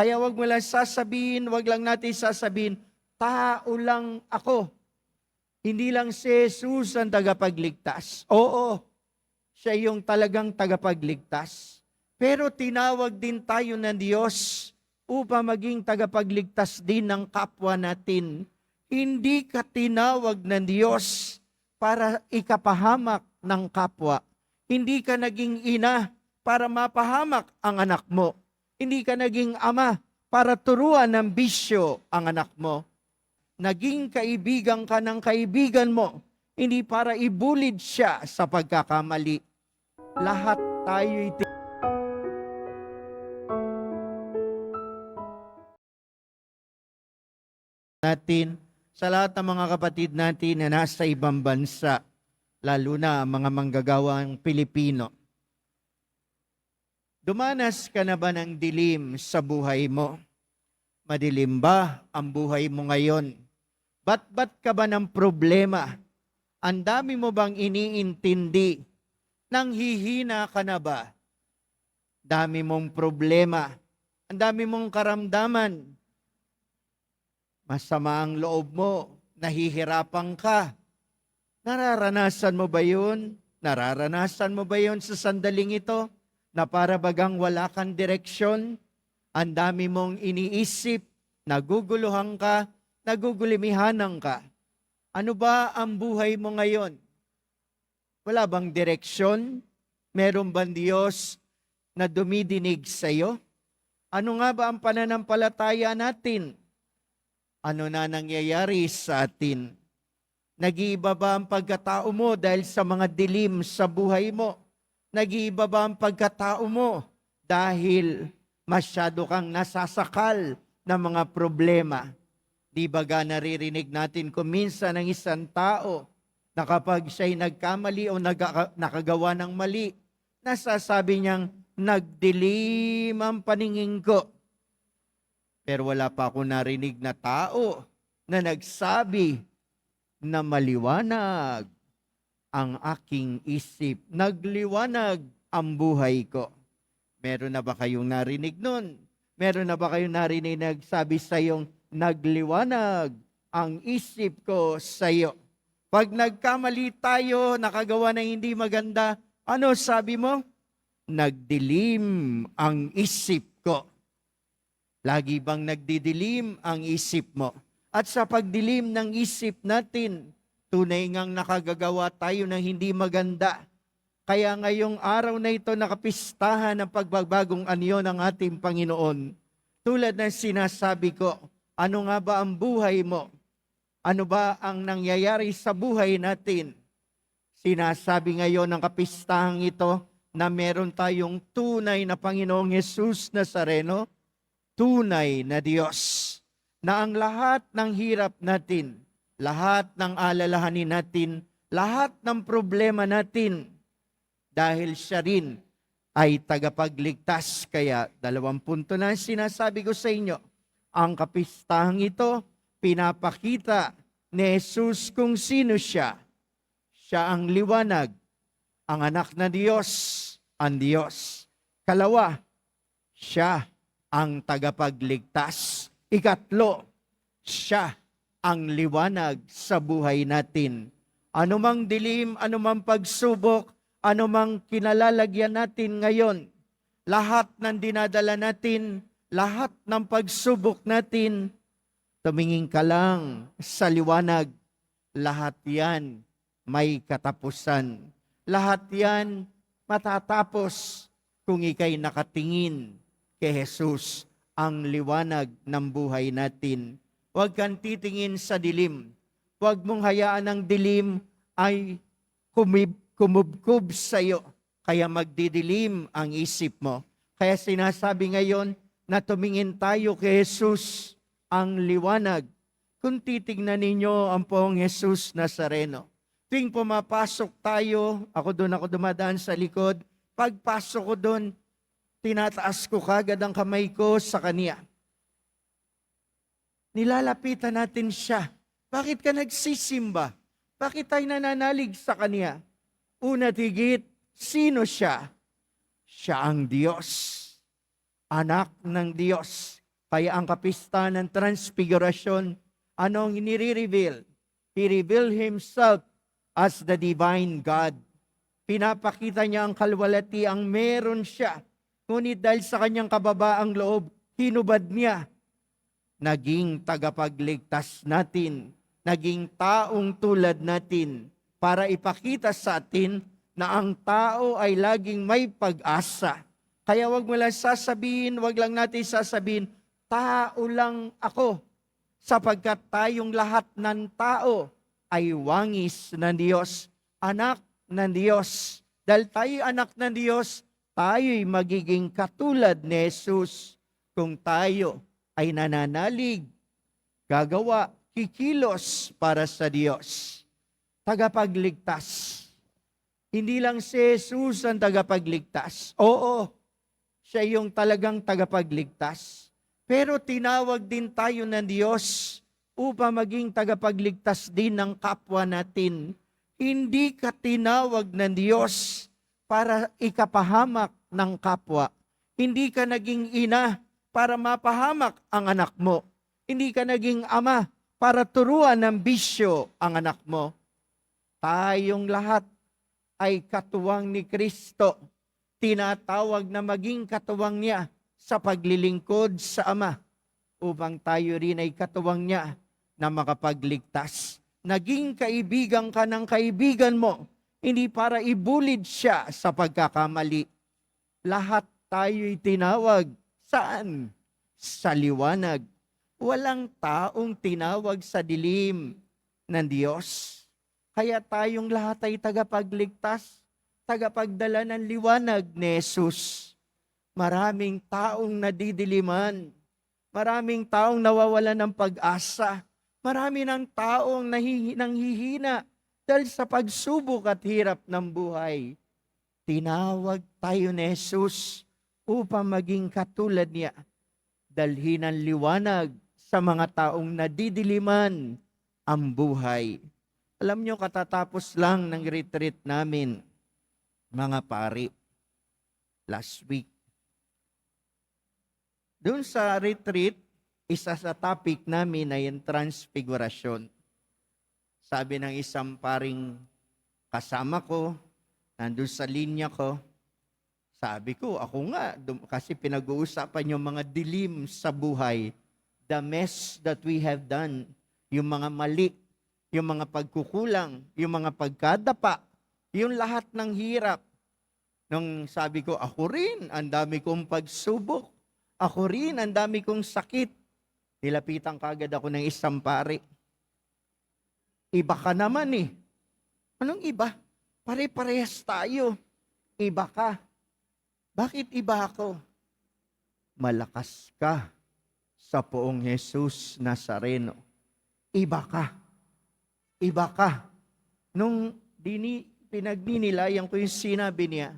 Kaya wag mo lang sasabihin, wag lang natin sasabihin, tao lang ako. Hindi lang si Jesus ang tagapagligtas. Oo, siya yung talagang tagapagligtas. Pero tinawag din tayo ng Diyos upang maging tagapagligtas din ng kapwa natin. Hindi ka tinawag ng Diyos para ikapahamak ng kapwa. Hindi ka naging ina para mapahamak ang anak mo. Hindi ka naging ama para turuan ng bisyo ang anak mo. Naging kaibigan ka ng kaibigan mo, hindi para ibulid siya sa pagkakamali. Lahat tayo'y ti- natin sa lahat ng mga kapatid natin na nasa ibang bansa, lalo na mga manggagawang Pilipino. Dumanas ka na ba ng dilim sa buhay mo? Madilim ba ang buhay mo ngayon? Ba't-bat ka ba ng problema? Ang dami mo bang iniintindi? Nang hihina ka na ba? Dami mong problema. Ang dami mong karamdaman. Masama ang loob mo. Nahihirapan ka. Nararanasan mo ba yun? Nararanasan mo ba yun sa sandaling ito? Na para bagang wala kang direksyon? Ang dami mong iniisip, naguguluhan ka, nagugulimihanan ka. Ano ba ang buhay mo ngayon? Wala bang direksyon? Meron bang Diyos na dumidinig sa iyo? Ano nga ba ang pananampalataya natin? Ano na nangyayari sa atin? Nag-iiba ba ang pagkatao mo dahil sa mga dilim sa buhay mo? Nag-iiba ba ang pagkatao mo dahil masyado kang nasasakal ng mga problema? Di ba ga naririnig natin kung minsan ng isang tao na kapag siya'y nagkamali o nagka- nakagawa ng mali, nasasabi niyang, nagdilim ang paningin ko. Pero wala pa ako narinig na tao na nagsabi na maliwanag ang aking isip. Nagliwanag ang buhay ko. Meron na ba kayong narinig nun? Meron na ba kayong narinig na nagsabi sa iyong nagliwanag ang isip ko sa iyo? Pag nagkamali tayo, nakagawa ng hindi maganda, ano sabi mo? Nagdilim ang isip ko. Lagi bang nagdidilim ang isip mo? At sa pagdilim ng isip natin, tunay ngang nakagagawa tayo ng hindi maganda. Kaya ngayong araw na ito nakapistahan ng pagbabagong anyo ng ating Panginoon. Tulad ng sinasabi ko, ano nga ba ang buhay mo? Ano ba ang nangyayari sa buhay natin? Sinasabi ngayon ng kapistahang ito na meron tayong tunay na Panginoong Yesus Nazareno, tunay na Diyos, na ang lahat ng hirap natin, lahat ng alalahanin natin, lahat ng problema natin, dahil siya rin ay tagapagligtas. Kaya dalawang punto na sinasabi ko sa inyo, ang kapistahang ito, pinapakita ni Jesus kung sino siya. Siya ang liwanag, ang anak na Diyos, ang Diyos. Kalawa, siya ang tagapagligtas. Ikatlo, siya ang liwanag sa buhay natin. Anumang dilim, anumang pagsubok, anumang kinalalagyan natin ngayon, lahat ng dinadala natin, lahat ng pagsubok natin, tumingin ka lang sa liwanag. Lahat yan may katapusan. Lahat yan matatapos kung ikay nakatingin kay Jesus, ang liwanag ng buhay natin. Huwag kang titingin sa dilim. Huwag mong hayaan ang dilim ay kumib, kumubkub sa iyo. Kaya magdidilim ang isip mo. Kaya sinasabi ngayon na tumingin tayo kay Jesus, ang liwanag. Kung titignan ninyo ang poong Jesus Nazareno, tuwing pumapasok tayo, ako doon ako dumadaan sa likod, pagpasok ko doon, tinataas ko kagad ang kamay ko sa Kanya. Nilalapitan natin siya. Bakit ka nagsisimba? Bakit tayo nananalig sa Kanya? Una tigit, sino siya? Siya ang Diyos. Anak ng Diyos. Kaya ang kapista ng transfiguration, anong nire-reveal? He revealed himself as the divine God. Pinapakita niya ang kalwalati ang meron siya. Ngunit dahil sa kanyang kababaang loob, hinubad niya. Naging tagapagligtas natin. Naging taong tulad natin para ipakita sa atin na ang tao ay laging may pag-asa. Kaya wag mo lang sasabihin, wag lang natin sasabihin, tao lang ako. Sapagkat tayong lahat ng tao ay wangis ng Diyos, anak ng Diyos. Dahil tayo anak ng Diyos, tayo'y magiging katulad ni Jesus kung tayo ay nananalig, gagawa, kikilos para sa Diyos. Tagapagligtas. Hindi lang si Jesus ang tagapagligtas. Oo, siya yung talagang tagapagligtas. Pero tinawag din tayo ng Diyos upang maging tagapagligtas din ng kapwa natin. Hindi ka tinawag ng Diyos para ikapahamak ng kapwa. Hindi ka naging ina para mapahamak ang anak mo. Hindi ka naging ama para turuan ng bisyo ang anak mo. Tayong lahat ay katuwang ni Kristo. Tinatawag na maging katuwang niya sa paglilingkod sa Ama upang tayo rin ay katuwang niya na makapagligtas. Naging kaibigan ka ng kaibigan mo, hindi para ibulid siya sa pagkakamali. Lahat tayo'y tinawag. Saan? Sa liwanag. Walang taong tinawag sa dilim ng Diyos. Kaya tayong lahat ay tagapagligtas, tagapagdala ng liwanag ni Jesus. Maraming taong nadidiliman, maraming taong nawawalan ng pag-asa, marami ng taong nanghihina dahil sa pagsubok at hirap ng buhay. Tinawag tayo ni Jesus upang maging katulad niya, dalhin ang liwanag sa mga taong nadidiliman ang buhay. Alam nyo, katatapos lang ng retreat namin, mga pari, last week. Doon sa retreat, isa sa topic namin ay yung transfiguration. Sabi ng isang paring kasama ko, nandun sa linya ko, sabi ko, ako nga, kasi pinag-uusapan yung mga dilim sa buhay, the mess that we have done, yung mga mali, yung mga pagkukulang, yung mga pagkadapa, yung lahat ng hirap. Nung sabi ko, ako rin, ang dami kong pagsubok. Ako rin, ang dami kong sakit. Nilapitan kagad ako ng isang pare. Iba ka naman eh. Anong iba? Pare-parehas tayo. Iba ka. Bakit iba ako? Malakas ka sa poong Jesus Nazareno. Iba ka. Iba ka. Nung dini, pinagninilayan ko yung sinabi niya,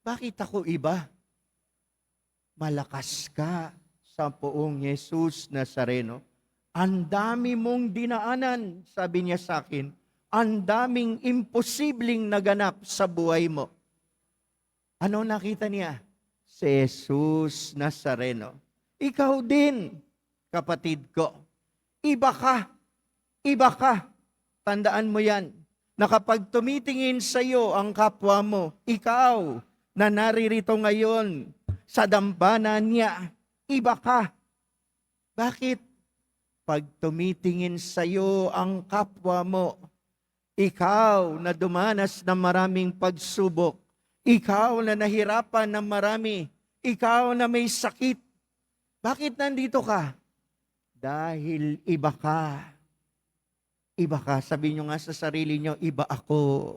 bakit ako iba? Malakas ka sa poong Jesus Nazareno. Ang dami mong dinaanan, sabi niya sa akin. Ang daming imposibleng naganap sa buhay mo. Ano nakita niya? Si Jesus Nazareno. Ikaw din, kapatid ko. Iba ka. Iba ka. Tandaan mo yan. Na kapag tumitingin sa iyo ang kapwa mo, ikaw na naririto ngayon sa dambana niya, iba ka. Bakit? Pag tumitingin sa iyo ang kapwa mo, ikaw na dumanas ng maraming pagsubok, ikaw na nahirapan ng marami, ikaw na may sakit, bakit nandito ka? Dahil iba ka. Iba ka. Sabi nyo nga sa sarili nyo, iba ako.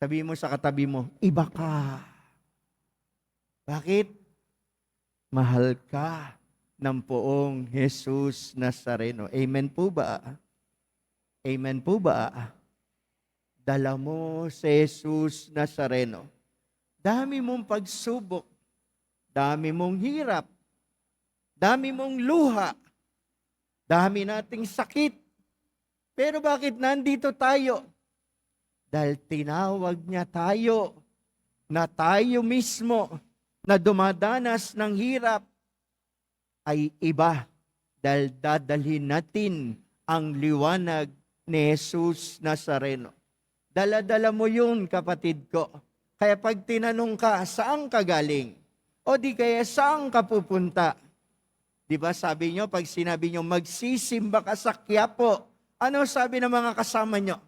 Sabi mo sa katabi mo, iba ka. Bakit? Mahal ka ng poong Jesus Nazareno. Amen po ba? Amen po ba? Dala mo si Jesus Nazareno. Dami mong pagsubok. Dami mong hirap. Dami mong luha. Dami nating sakit. Pero bakit nandito tayo? Dahil tinawag niya tayo na tayo mismo na dumadanas ng hirap, ay iba dahil dadalhin natin ang liwanag ni Jesus Nazareno. Dala-dala mo yun, kapatid ko. Kaya pag tinanong ka, saan ka galing? O di kaya saan ka pupunta? Di ba sabi nyo, pag sinabi nyo, magsisimba ka sa Quiapo, ano sabi ng mga kasama nyo?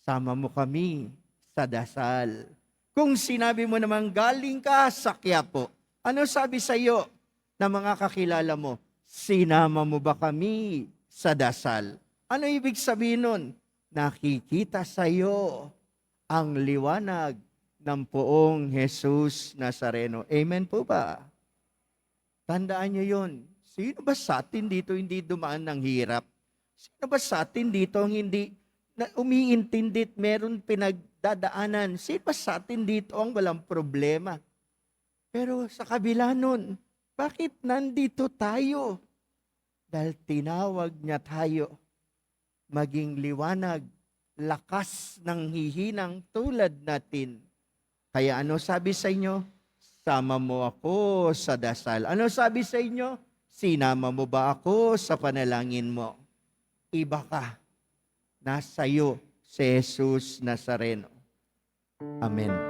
Sama mo kami sa dasal. Kung sinabi mo naman galing ka sa Quiapo, ano sabi sa iyo ng mga kakilala mo? Sinama mo ba kami sa dasal? Ano ibig sabihin nun? Nakikita sa iyo ang liwanag ng poong Jesus Nazareno. Amen po ba? Tandaan niyo yun. Sino ba sa atin dito hindi dumaan ng hirap? Sino ba sa atin dito ang hindi na umiintindi at meron pinagdadaanan? Sino ba sa atin dito ang walang problema? Pero sa kabila nun, bakit nandito tayo? Dahil tinawag niya tayo maging liwanag, lakas ng hihinang tulad natin. Kaya ano sabi sa inyo? Sama mo ako sa dasal. Ano sabi sa inyo? Sinama mo ba ako sa panalangin mo? Iba ka. Nasa iyo si Jesus Nazareno. Amen.